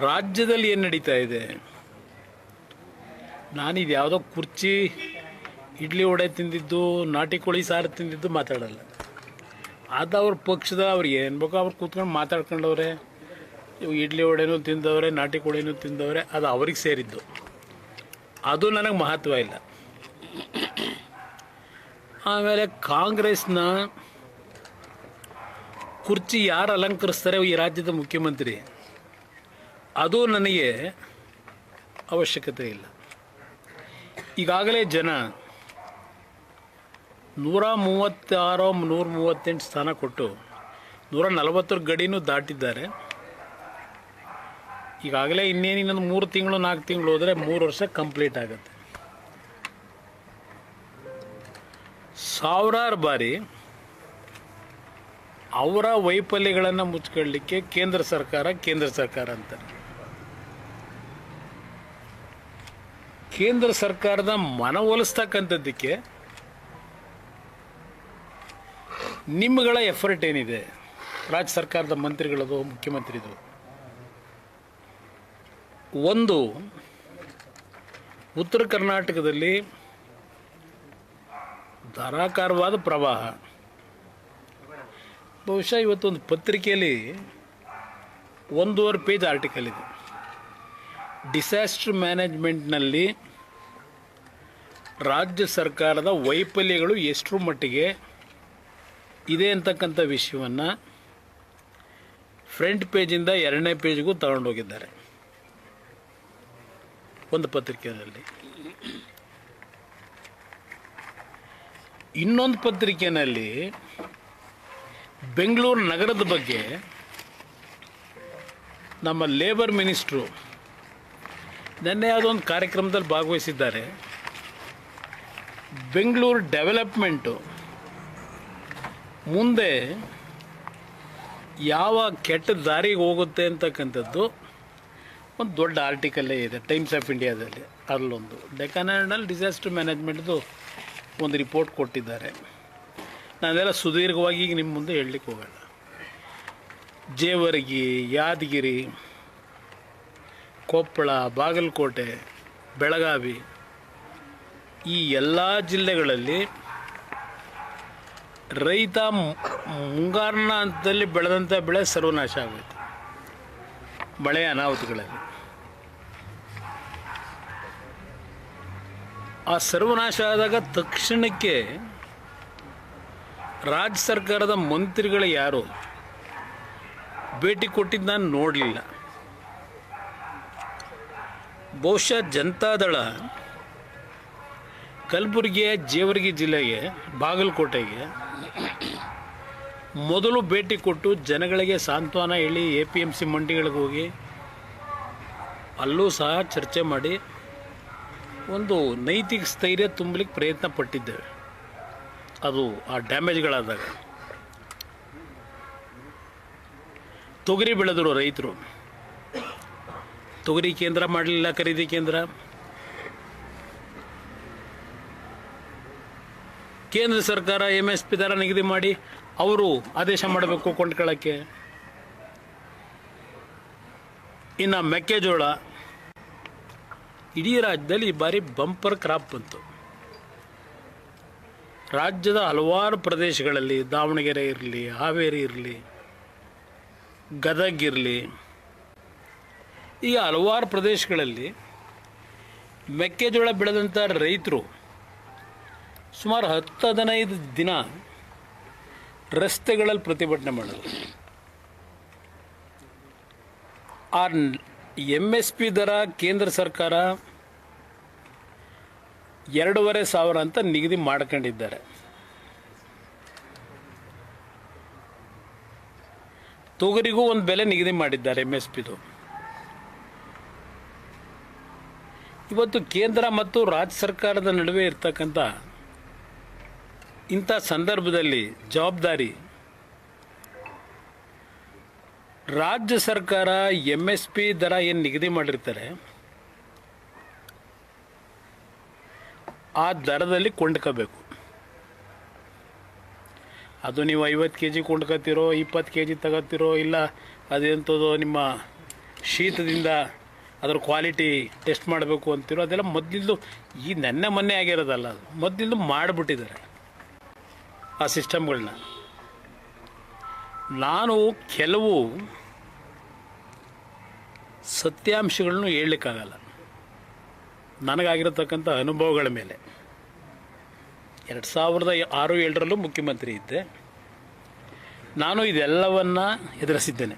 ರಾಜ್ಯದಲ್ಲಿ ಏನು ನಡೀತಾ ಇದೆ? ನಾನಿದು ಯಾವುದೋ ಕುರ್ಚಿ, ಇಡ್ಲಿ ವಡೆ ತಿಂದಿದ್ದು, ನಾಟಿ ಕೋಳಿ ಸಾರು ತಿಂದಿದ್ದು ಮಾತಾಡಲ್ಲ. ಅದು ಅವ್ರ ಪಕ್ಷದ ಅವ್ರಿಗೆ ಏನು ಬೇಕೋ ಅವ್ರು ಕೂತ್ಕೊಂಡು ಮಾತಾಡ್ಕೊಂಡವ್ರೆ ಇಡ್ಲಿ ವಡೆನೂ ತಿಂದವ್ರೆ, ನಾಟಿ ಕೋಳಿನೂ ತಿಂದವ್ರೆ, ಅದು ಅವ್ರಿಗೆ ಸೇರಿದ್ದು. ಅದು ನನಗೆ ಮಹತ್ವ ಇಲ್ಲ. ಆಮೇಲೆ ಕಾಂಗ್ರೆಸ್ನ ಕುರ್ಚಿ ಯಾರು ಅಲಂಕರಿಸ್ತಾರೆ ಈ ರಾಜ್ಯದ ಮುಖ್ಯಮಂತ್ರಿ? ಅದು ನನಗೆ ಅವಶ್ಯಕತೆ ಇಲ್ಲ. ಈಗಾಗಲೇ ಜನ ನೂರ ಮೂವತ್ತಾರೋ ನೂರ ಮೂವತ್ತೆಂಟು ಸ್ಥಾನ ಕೊಟ್ಟು ನೂರ ನಲವತ್ತರ ಗಡಿನೂ ದಾಟಿದ್ದಾರೆ. ಈಗಾಗಲೇ ಇನ್ನೇನು ಇನ್ನೊಂದು ಮೂರು ತಿಂಗಳು, ನಾಲ್ಕು ತಿಂಗಳು ಹೋದರೆ ಮೂರು ವರ್ಷ ಕಂಪ್ಲೀಟ್ ಆಗುತ್ತೆ. ಸಾವಿರಾರು ಬಾರಿ ಅವರ ವೈಫಲ್ಯಗಳನ್ನು ಮುಚ್ಕೊಳ್ಳಿಕ್ಕೆ ಕೇಂದ್ರ ಸರ್ಕಾರ ಕೇಂದ್ರ ಸರ್ಕಾರ ಅಂತಾರೆ. ಕೇಂದ್ರ ಸರ್ಕಾರದ ಮನವೊಲಿಸ್ತಕ್ಕಂಥದ್ದಕ್ಕೆ ನಿಮ್ಮಗಳ ಎಫರ್ಟ್ ಏನಿದೆ? ರಾಜ್ಯ ಸರ್ಕಾರದ ಮಂತ್ರಿಗಳದು, ಮುಖ್ಯಮಂತ್ರಿದು. ಒಂದು, ಉತ್ತರ ಕರ್ನಾಟಕದಲ್ಲಿ ಧಾರಾಕಾರವಾದ ಪ್ರವಾಹ. ಬಹುಶಃ ಇವತ್ತೊಂದು ಪತ್ರಿಕೆಯಲ್ಲಿ ಒಂದೂವರೆ ಪೇಜ್ ಆರ್ಟಿಕಲ್ ಇದೆ. ಡಿಸಾಸ್ಟರ್ ಮ್ಯಾನೇಜ್ಮೆಂಟ್ನಲ್ಲಿ ರಾಜ್ಯ ಸರ್ಕಾರದ ವೈಫಲ್ಯಗಳು ಎಷ್ಟರ ಮಟ್ಟಿಗೆ ಇದೆ ಅಂತಕ್ಕಂಥ ವಿಷಯವನ್ನು ಫ್ರಂಟ್ ಪೇಜಿಂದ ಎರಡನೇ ಪೇಜ್ಗೂ ತಗೊಂಡೋಗಿದ್ದಾರೆ ಒಂದು ಪತ್ರಿಕೆಯಲ್ಲಿ. ಇನ್ನೊಂದು ಪತ್ರಿಕೆಯಲ್ಲಿ ಬೆಂಗಳೂರು ನಗರದ ಬಗ್ಗೆ ನಮ್ಮ ಲೇಬರ್ ಮಿನಿಸ್ಟ್ರು ನಿನ್ನೆ ಯಾವುದೋ ಒಂದು ಕಾರ್ಯಕ್ರಮದಲ್ಲಿ ಭಾಗವಹಿಸಿದ್ದಾರೆ. ಬೆಂಗಳೂರು ಡೆವಲಪ್ಮೆಂಟು ಮುಂದೆ ಯಾವ ಕೆಟ್ಟ ದಾರಿಗೆ ಹೋಗುತ್ತೆ ಅಂತಕ್ಕಂಥದ್ದು ಒಂದು ದೊಡ್ಡ ಆರ್ಟಿಕಲ್ಲೇ ಇದೆ ಟೈಮ್ಸ್ ಆಫ್ ಇಂಡಿಯಾದಲ್ಲಿ ಅಲ್ಲೊಂದು. ಡೆಕಾನಲ್ಲಿ ಡಿಸಾಸ್ಟರ್ ಮ್ಯಾನೇಜ್ಮೆಂಟ್ದು ಒಂದು ರಿಪೋರ್ಟ್ ಕೊಟ್ಟಿದ್ದಾರೆ. ನಾನೆಲ್ಲ ಸುದೀರ್ಘವಾಗಿ ಈಗ ನಿಮ್ಮ ಮುಂದೆ ಹೇಳಲಿಕ್ಕೆ ಹೋಗೋಣ ಜೇವರ್ಗಿ, ಯಾದಗಿರಿ, ಕೊಪ್ಪಳ, ಬಾಗಲಕೋಟೆ, ಬೆಳಗಾವಿ ಈ ಎಲ್ಲ ಜಿಲ್ಲೆಗಳಲ್ಲಿ ರೈತ ಮುಂಗಾರಿನ ಹಂತದಲ್ಲಿ ಬೆಳೆದಂಥ ಬೆಳೆ ಸರ್ವನಾಶ ಆಗೋಯ್ತು. ಮಳೆ ಅನಾಹುತಗಳಲ್ಲಿ. ಆ ಸರ್ವನಾಶ ಆದಾಗ ತಕ್ಷಣಕ್ಕೆ ರಾಜ್ಯ ಸರ್ಕಾರದ ಮಂತ್ರಿಗಳು ಯಾರು? ಭೇಟಿ ಕೊಟ್ಟಿದ್ದು ನಾನು ನೋಡಲಿಲ್ಲ. ಬಹುಶಃ ಜನತಾದಳ ಕಲಬುರಗಿಯ ಜೇವರ್ಗಿ ಜಿಲ್ಲೆಗೆ, ಬಾಗಲಕೋಟೆಗೆ ಮೊದಲು ಭೇಟಿ ಕೊಟ್ಟು ಜನಗಳಿಗೆ ಸಾಂತ್ವನ ಹೇಳಿ ಎ ಪಿ ಎಂ ಸಿ ಮಂಡಿಗಳಿಗೆ ಹೋಗಿ ಅಲ್ಲೂ ಸಹ ಚರ್ಚೆ ಮಾಡಿ ಒಂದು ನೈತಿಕ ಸ್ಥೈರ್ಯ ತುಂಬಲಿಕ್ಕೆ ಪ್ರಯತ್ನ ಪಟ್ಟಿದ್ದೇವೆ. ಅದು ಆ ಡ್ಯಾಮೇಜ್ಗಳಾದಾಗ. ತೊಗರಿ ಬೆಳೆದರು ರೈತರು. ತೊಗರಿ ಕೇಂದ್ರ ಮಾಡಲಿಲ್ಲ, ಖರೀದಿ ಕೇಂದ್ರ. ಕೇಂದ್ರ ಸರ್ಕಾರ ಎಂ ಎಸ್ ಪಿ ದರ ನಿಗದಿ ಮಾಡಿ ಅವರು ಆದೇಶ ಮಾಡಬೇಕು ಕೊಂಡ್ಕೊಳ್ಳೋಕ್ಕೆ ಇನ್ನು ಮೆಕ್ಕೆಜೋಳ. ಇಡೀ ರಾಜ್ಯದಲ್ಲಿ ಈ ಬಾರಿ ಬಂಪರ್ ಕ್ರಾಪ್ ಬಂತು. ರಾಜ್ಯದ ಹಲವಾರು ಪ್ರದೇಶಗಳಲ್ಲಿ ದಾವಣಗೆರೆ ಇರಲಿ, ಹಾವೇರಿ ಇರಲಿ, ಗದಗ್ ಇರಲಿ ಈಗ ಹಲವಾರು ಪ್ರದೇಶಗಳಲ್ಲಿ ಮೆಕ್ಕೆಜೋಳ ಬೆಳೆದಂಥ ರೈತರು ಸುಮಾರು ಹತ್ತು ಹದಿನೈದು ದಿನ ರಸ್ತೆಗಳಲ್ಲಿ ಪ್ರತಿಭಟನೆ ಮಾಡೋದು ಆ ಎಂ ಎಸ್ ಪಿ ದರ ಕೇಂದ್ರ ಸರ್ಕಾರ ಎರಡೂವರೆ ಸಾವಿರ ಅಂತ ನಿಗದಿ ಮಾಡ್ಕೊಂಡಿದ್ದಾರೆ. ತೊಗರಿಗೂ ಒಂದು ಬೆಲೆ ನಿಗದಿ ಮಾಡಿದ್ದಾರೆ ಎಂ ಎಸ್ ಪಿದು ಇವತ್ತು ಕೇಂದ್ರ ಮತ್ತು ರಾಜ್ಯ ಸರ್ಕಾರದ ನಡುವೆ ಇರ್ತಕ್ಕಂಥ ಇಂಥ ಸಂದರ್ಭದಲ್ಲಿ ಜವಾಬ್ದಾರಿ. ರಾಜ್ಯ ಸರ್ಕಾರ ಎಂ ಎಸ್ ಪಿ ದರ ಏನು ನಿಗದಿ ಮಾಡಿರ್ತಾರೆ? ಆ ದರದಲ್ಲಿ ಕೊಂಡ್ಕೋಬೇಕು. ಅದು ನೀವು ಐವತ್ತು ಕೆ ಜಿ ಕೊಂಡ್ಕೊತಿರೋ ಇಪ್ಪತ್ತು ಕೆ ಜಿ ತಗೋತಿರೋ ಇಲ್ಲ ಅದೆಂಥದ್ದು ನಿಮ್ಮ ಶೀತದಿಂದ ಅದರ ಕ್ವಾಲಿಟಿ ಟೆಸ್ಟ್ ಮಾಡಬೇಕು ಅಂತಿರೋ, ಅದೆಲ್ಲ ಮೊದಲಿಂದು ಈ ನೆನ್ನೆ ಮೊನ್ನೆ ಆಗಿರೋದಲ್ಲ, ಅದು ಮೊದಲಿಂದು ಮಾಡಿಬಿಟ್ಟಿದ್ದಾರೆ. ಆ ಸಿಸ್ಟಮ್ಗಳನ್ನ ನಾನು ಕೆಲವು ಸತ್ಯಾಂಶಗಳನ್ನು ಹೇಳಲಿಕ್ಕಾಗಲ್ಲ. ನನಗಾಗಿರತಕ್ಕಂಥ ಅನುಭವಗಳ ಮೇಲೆ. ಎರಡು ಸಾವಿರದ ಆರು, ಏಳರಲ್ಲೂ ಮುಖ್ಯಮಂತ್ರಿ ಇದ್ದೆ. ನಾನು ಇದೆಲ್ಲವನ್ನು ಎದುರಿಸಿದ್ದೇನೆ.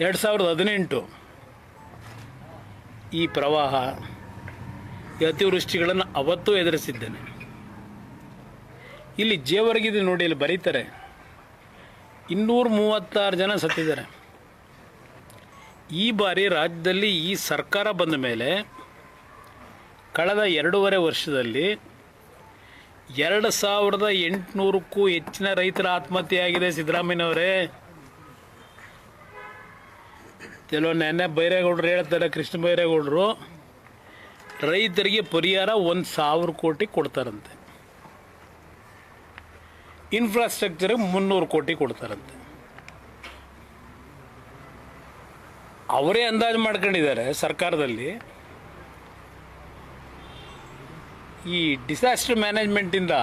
ಎರಡು ಸಾವಿರದ ಹದಿನೆಂಟು ಈ ಪ್ರವಾಹ ಅತಿವೃಷ್ಟಿಗಳನ್ನು ಅವತ್ತು ಎದುರಿಸಿದ್ದೇನೆ. ಇಲ್ಲಿ ಜೇವರ್ಗಿದೆ ನೋಡಿ, ಇಲ್ಲಿ ಬರೀತಾರೆ. ಇನ್ನೂರ ಮೂವತ್ತಾರು ಜನ ಸತ್ತಿದ್ದಾರೆ. ಈ ಬಾರಿ ರಾಜ್ಯದಲ್ಲಿ ಈ ಸರ್ಕಾರ ಬಂದ ಮೇಲೆ ಕಳೆದ ಎರಡೂವರೆ ವರ್ಷದಲ್ಲಿ ಎರಡು ಸಾವಿರದ ಎಂಟುನೂರಕ್ಕೂ ಹೆಚ್ಚಿನ ರೈತರ ಆತ್ಮಹತ್ಯೆ ಆಗಿದೆ ಸಿದ್ದರಾಮಯ್ಯನವರೇ. ಕೆಲವು ನೆನ್ನೆ ಬೈರೇಗೌಡರು ಹೇಳ್ತಾರೆ, ಕೃಷ್ಣ ಬೈರೇಗೌಡರು, ರೈತರಿಗೆ ಪರಿಹಾರ ಒಂದು ಸಾವಿರ ಕೋಟಿ ಕೊಡ್ತಾರಂತೆ. ಇನ್ಫ್ರಾಸ್ಟ್ರಕ್ಚರ್ಗೆ ಮುನ್ನೂರು ಕೋಟಿ ಕೊಡ್ತಾರಂತೆ. ಅವರೇ ಅಂದಾಜು ಮಾಡ್ಕೊಂಡಿದ್ದಾರೆ ಸರ್ಕಾರದಲ್ಲಿ. ಈ ಡಿಸಾಸ್ಟರ್ ಮ್ಯಾನೇಜ್ಮೆಂಟಿಂದ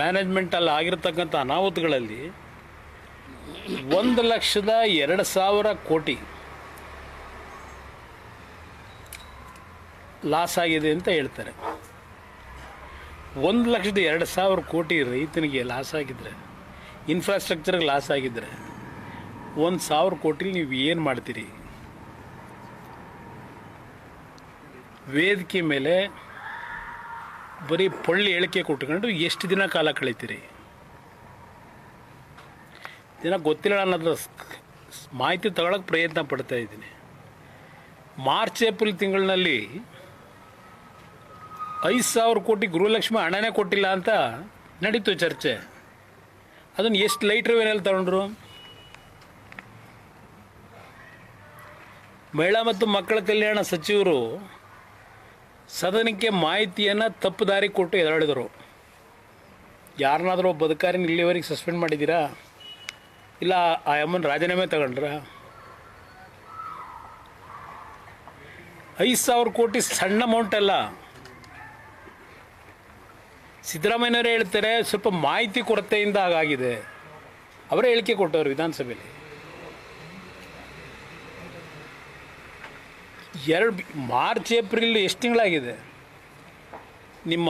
ಮ್ಯಾನೇಜ್ಮೆಂಟಲ್ಲಿ ಆಗಿರತಕ್ಕಂಥ ಅನಾಹುತಗಳಲ್ಲಿ ಒಂದು ಲಕ್ಷದ ಎರಡು ಸಾವಿರ ಕೋಟಿ ಲಾಸ್ ಆಗಿದೆ ಅಂತ ಹೇಳ್ತಾರೆ. ಒಂದು ಲಕ್ಷದ ಎರಡು ಸಾವಿರ ಕೋಟಿ ರೈತನಿಗೆ ಲಾಸ್ ಆಗಿದ್ರೆ ಇನ್ಫ್ರಾಸ್ಟ್ರಕ್ಚರ್ಗೆ ಲಾಸ್ ಆಗಿದ್ರೆ, ಒಂದು ಸಾವಿರ ಕೋಟಿ ನೀವು ಏನು ಮಾಡ್ತೀರಿ? ವೇದಿಕೆ ಮೇಲೆ ಬರೀ ಪೊಳ್ಳಿ ಹೇಳಿಕೆ ಕೊಟ್ಕೊಂಡು ಎಷ್ಟು ದಿನ ಕಾಲ ಕಳೀತೀರಿ? ದಿನ ಗೊತ್ತಿಲ್ಲ ಅನ್ನೋದ್ರ ಮಾಹಿತಿ ತಗೊಳಕ್ಕೆ ಪ್ರಯತ್ನ ಪಡ್ತಾ ಇದ್ದೀನಿ. ಮಾರ್ಚ್, ಏಪ್ರಿಲ್ ತಿಂಗಳಿನಲ್ಲಿ ಐದು ಸಾವಿರ ಕೋಟಿ ಗೃಹಲಕ್ಷ್ಮಿ ಹಣನೇ ಕೊಟ್ಟಿಲ್ಲ ಅಂತ ನಡೀತು ಚರ್ಚೆ. ಅದನ್ನು ಎಷ್ಟು ಲೈಟ್ರ್ ವೇನಲ್ಲಿ ತಗೊಂಡ್ರು? ಮಹಿಳಾ ಮತ್ತು ಮಕ್ಕಳ ಕಲ್ಯಾಣ ಸಚಿವರು ಸದನಕ್ಕೆ ಮಾಹಿತಿಯನ್ನು ತಪ್ಪು ದಾರಿ ಕೊಟ್ಟು ಎದುರಾಡಿದರು. ಯಾರನ್ನಾದರೂ ಒಬ್ಬ ಇಲ್ಲಿವರೆಗೆ ಸಸ್ಪೆಂಡ್ ಮಾಡಿದ್ದೀರಾ? ಇಲ್ಲ, ಆ ಅಮ್ಮನ ರಾಜೀನಾಮೆ ತಗೊಂಡ್ರ? ಐದು ಸಾವಿರ ಕೋಟಿ ಸಣ್ಣ ಅಮೌಂಟ್ ಅಲ್ಲ. ಸಿದ್ದರಾಮಯ್ಯನವರೇ ಹೇಳ್ತಾರೆ, ಸ್ವಲ್ಪ ಮಾಹಿತಿ ಕೊರತೆಯಿಂದ ಹಾಗಾಗಿದೆ. ಅವರೇ ಹೇಳಿಕೆ ಕೊಟ್ಟವರು ವಿಧಾನಸಭೆಯಲ್ಲಿ. ಎರಡು ಮಾರ್ಚ್ ಏಪ್ರಿಲ್ ಎಷ್ಟು ತಿಂಗಳಾಗಿದೆ? ನಿಮ್ಮ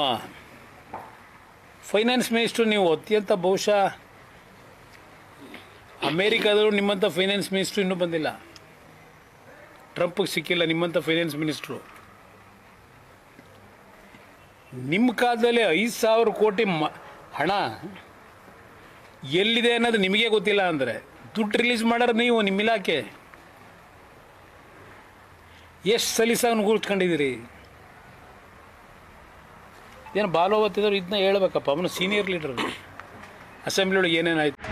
ಫೈನಾನ್ಸ್ ಮಿನಿಸ್ಟ್ರು, ನೀವು ಅತ್ಯಂತ ಬಹುಶಃ ಅಮೇರಿಕಾದವರು ನಿಮ್ಮಂಥ ಫೈನಾನ್ಸ್ ಮಿನಿಸ್ಟ್ರು ಇನ್ನೂ ಬಂದಿಲ್ಲ. ಟ್ರಂಪ್ಗೆ ಸಿಕ್ಕಿಲ್ಲ ನಿಮ್ಮಂಥ ಫೈನಾನ್ಸ್ ಮಿನಿಸ್ಟ್ರು. ನಿಮ್ಮ ಕಾಲದಲ್ಲಿ ಐದು ಸಾವಿರ ಕೋಟಿ ಮ ಹಣ ಎಲ್ಲಿದೆ ಅನ್ನೋದು ನಿಮಗೆ ಗೊತ್ತಿಲ್ಲ ಅಂದರೆ ದುಡ್ಡು ರಿಲೀಸ್ ಮಾಡೋರು ನೀವು, ನಿಮ್ಮ ಇಲಾಖೆ. ಎಷ್ಟು ಸಲೀಸಾಗಿ ಕೂತ್ಕೊಂಡಿದ್ದೀರಿ ಏನು ಬಾಲೋವತ್ತಿದ್ರು ಇದನ್ನ ಹೇಳ್ಬೇಕಪ್ಪ, ಅವನು ಸೀನಿಯರ್ ಲೀಡರ್ ಅಸೆಂಬ್ಲಿ ಒಳಗೆ ಏನೇನಾಯ್ತು